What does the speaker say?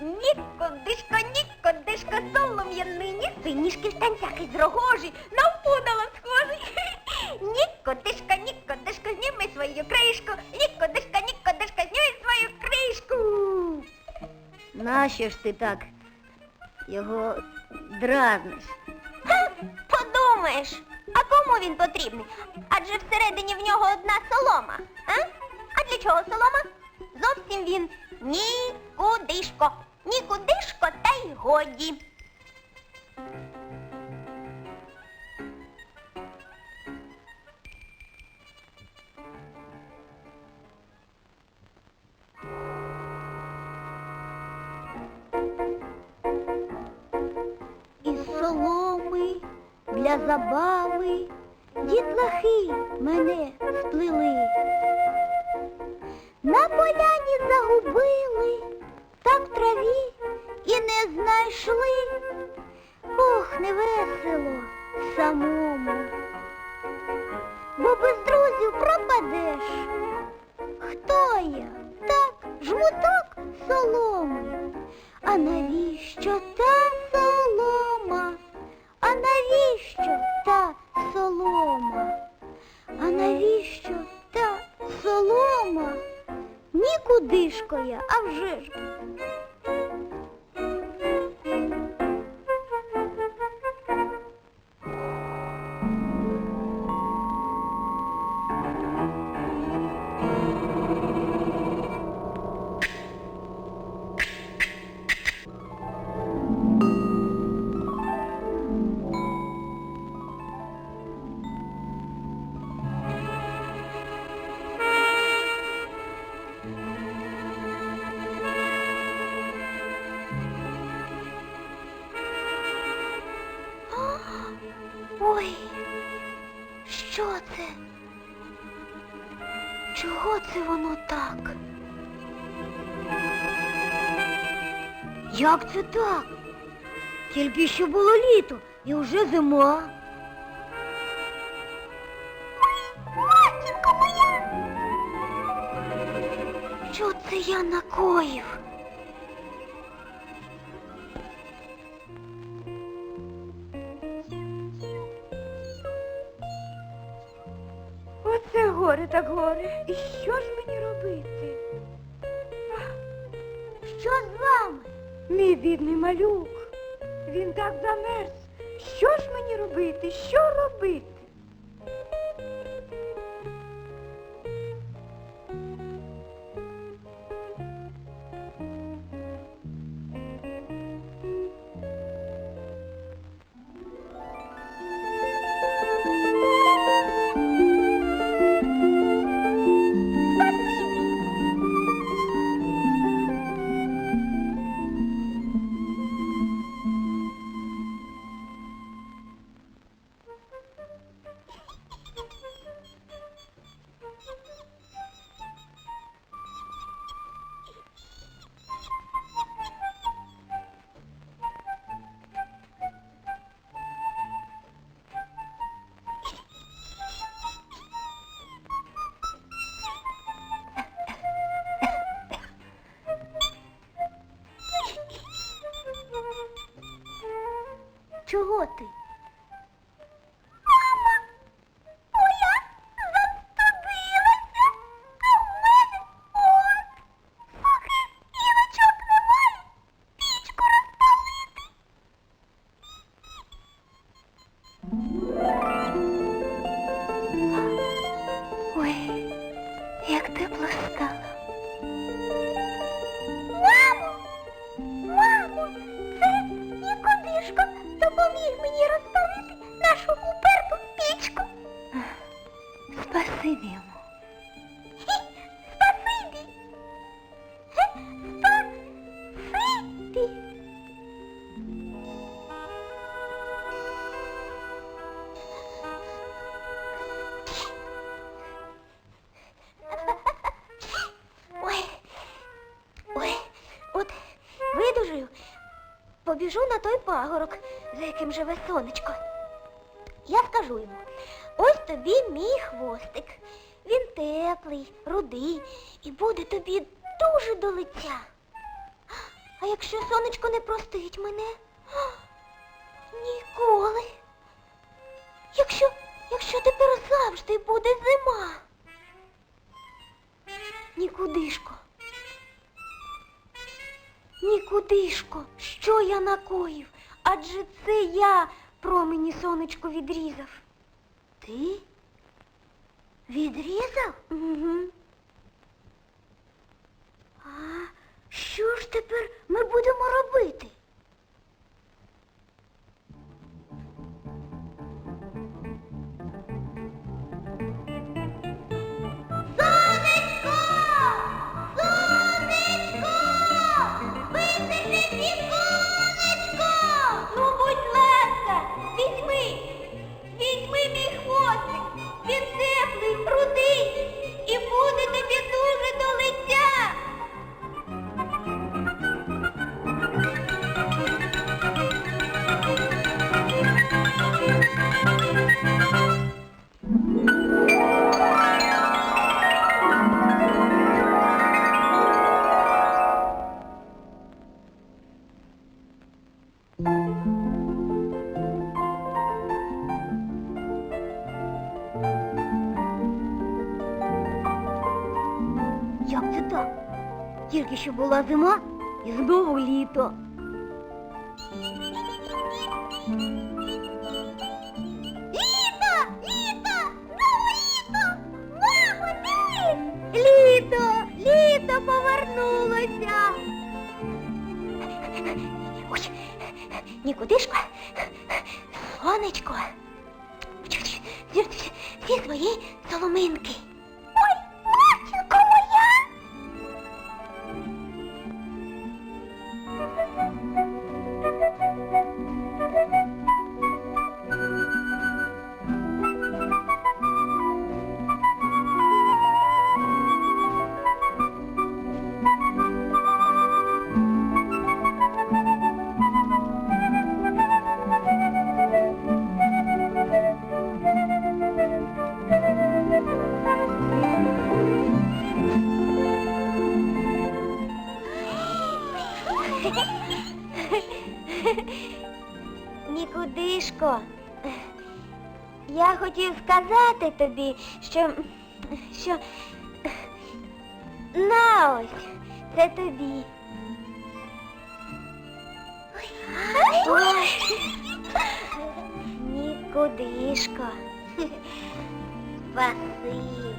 Нікудишко, нікудишко, солом'яний, ні синішки в танцях із рогожі, на пудало схожий. Нікудишко, нікудишко, зніми свою кришку, нікудишко, нікудишко, зніми свою кришку. Нащо ж ти так його дразниш? Подумаєш, а кому він потрібний? Адже всередині в нього одна солома. А, а для чого солома? Зовсім він нікудишко. Нікудишко та й годі. Із соломи для забави дітлахи мене сплели. На поляні загубили, так в траві і не знайшли. Ох, не весело самому, бо без друзів пропадеш. Хто я? Так, жмуток соломи. А навіщо та Нікудишко я, а вже ж. Ой, що це? Чого це воно так? Як це так? Тільки що було літо і вже зима. Що це я накоїв? Оце горе так горе. І що ж мені робити? Що з вами? Мій бідний малюк. Він так замерз. Що ж мені робити? Що робити? Чого ти? Побіжу на той пагорок, за яким живе сонечко. Я скажу йому, ось тобі мій хвостик. Він теплий, рудий і буде тобі дуже до лиця. А якщо сонечко не простить мене? Ніколи. Якщо, якщо тепер завжди буде зима. Нікудишко. Нікудишко, що я накоїв? Адже це я промені сонечко відрізав. Ти? Відрізав? Угу. А що ж тепер ми будемо робити? Тільки що була зима і знову літо. Літо! Літо! Знову літо! Мамо, дивись! Літо! Літо повернулося! Ой, нікудишко, сонечко, всі свої соломинки. Нікудишко, я хотів сказати тобі, що, що на ось, це тобі. Ой, Нікудишко. Спасибі.